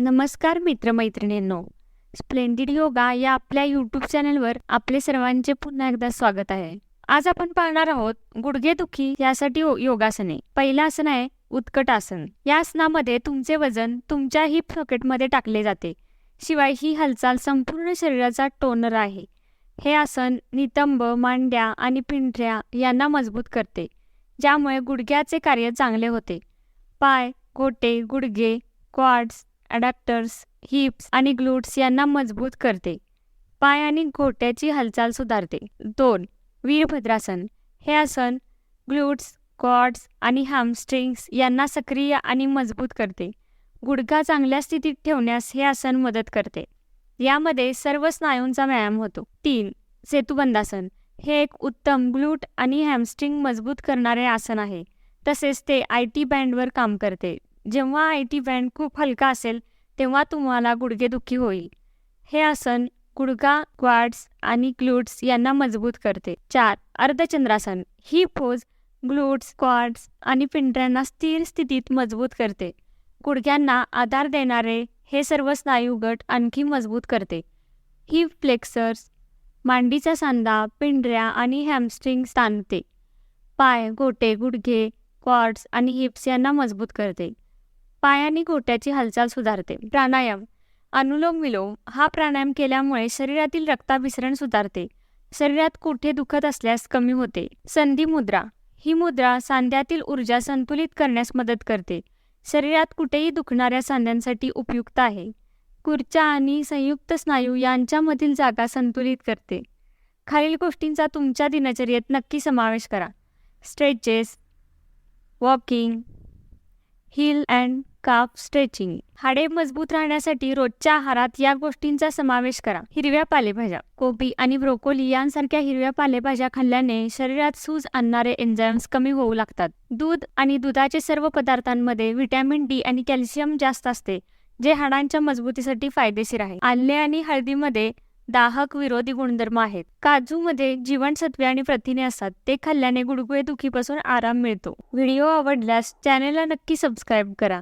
नमस्कार मित्रमैत्रिणींनो. स्प्लेंडिड योगा या आपल्या यूट्यूब चॅनलवर आपले सर्वांचे पुन्हा एकदा स्वागत आहे. आज आपण पाहणार आहोत गुडघेदुखी यासाठी योगासने. पहिलं आसन आहे उत्कट आसन. या आसनामध्ये तुमचे वजन तुमच्या हिप सॉकेटमध्ये टाकले जाते. शिवाय ही हालचाल संपूर्ण शरीराचा टोनर आहे. हे आसन नितंब मांड्या आणि पिंढऱ्या यांना मजबूत करते. ज्यामुळे गुडघ्याचे कार्य चांगले होते. पाय गोटे गुडघे क्वाड्स अडॅप्टर्स हिप्स आणि ग्लूट्स यांना मजबूत करते. पाय आणि घोट्याची हालचाल सुधारते. दोन वीरभद्रासन. हे आसन ग्लूट्स कॉड्स आणि हॅमस्ट्रिंग्स यांना सक्रिय आणि मजबूत करते. गुडघा चांगल्या स्थितीत ठेवण्यास हे आसन मदत करते. यामध्ये सर्व स्नायूंचा व्यायाम होतो. तीन सेतुबंधासन. हे एक उत्तम ग्लूट आणि हॅमस्ट्रिंग मजबूत करणारे आसन आहे. तसेच ते आय टी बँडवर काम करते. जेव्हा आय टी बँड खूप हलका असेल तेव्हा तुम्हाला गुडघेदुखी होईल. हे आसन गुडघा क्वाड्स आणि ग्लूट्स यांना मजबूत करते. चार अर्धचंद्रासन. ही पोज ग्लूट्स क्वाड्स आणि पिंढऱ्यांना स्थिर स्थितीत मजबूत करते. गुडघ्यांना आधार देणारे हे सर्व स्नायू गट आणखी मजबूत करते. ही फ्लेक्सर्स मांडीचा सांधा पिंढऱ्या आणि हॅमस्ट्रिंग ताणते. पाय गोटे गुडघे क्वाड्स आणि हिप्स यांना मजबूत करते. पाय आणि गोट्याची हालचाल सुधारते. प्राणायाम. अनुलोम विलोम. हा प्राणायाम केल्यामुळे शरीरातील रक्ताभिसरण सुधारते. शरीरात कुठे दुखत असल्यास कमी होते. संधी मुद्रा. ही मुद्रा सांध्यातील ऊर्जा संतुलित करण्यास मदत करते. शरीरात कुठेही दुखणाऱ्या सांध्यांसाठी उपयुक्त आहे. कुर्चा आणि संयुक्त स्नायू यांच्यामधील जागा संतुलित करते. खालील गोष्टींचा तुमच्या दिनचर्येत नक्की समावेश करा. Stretches walking heel and calf stretching. हाडे मजबूत राहण्यासाठी रोजच्या आहारात या गोष्टींचा समावेश करा. हिरव्या पालेभाज्या कोबी आणि ब्रोकोली यांसारख्या हिरव्या पालेभाज्या खाल्ल्याने शरीरात सूज आणणारे एन्झाईम्स कमी होऊ लागतात. दूध आणि दुधाचे सर्व पदार्थांमध्ये व्हिटॅमिन डी आणि कॅल्शियम जास्त असते जे हाडांच्या मजबूतीसाठी फायदेशीर आहे. आले आणि हळदीमध्ये दाहक विरोधी गुणधर्म आहेत. काजूमध्ये जीवनसत्वे आणि प्रथिने असतात ते खाल्ल्याने गुडगुळे दुखीपासून आराम मिळतो. व्हिडिओ आवडल्यास चॅनेलला नक्की सबस्क्राईब करा.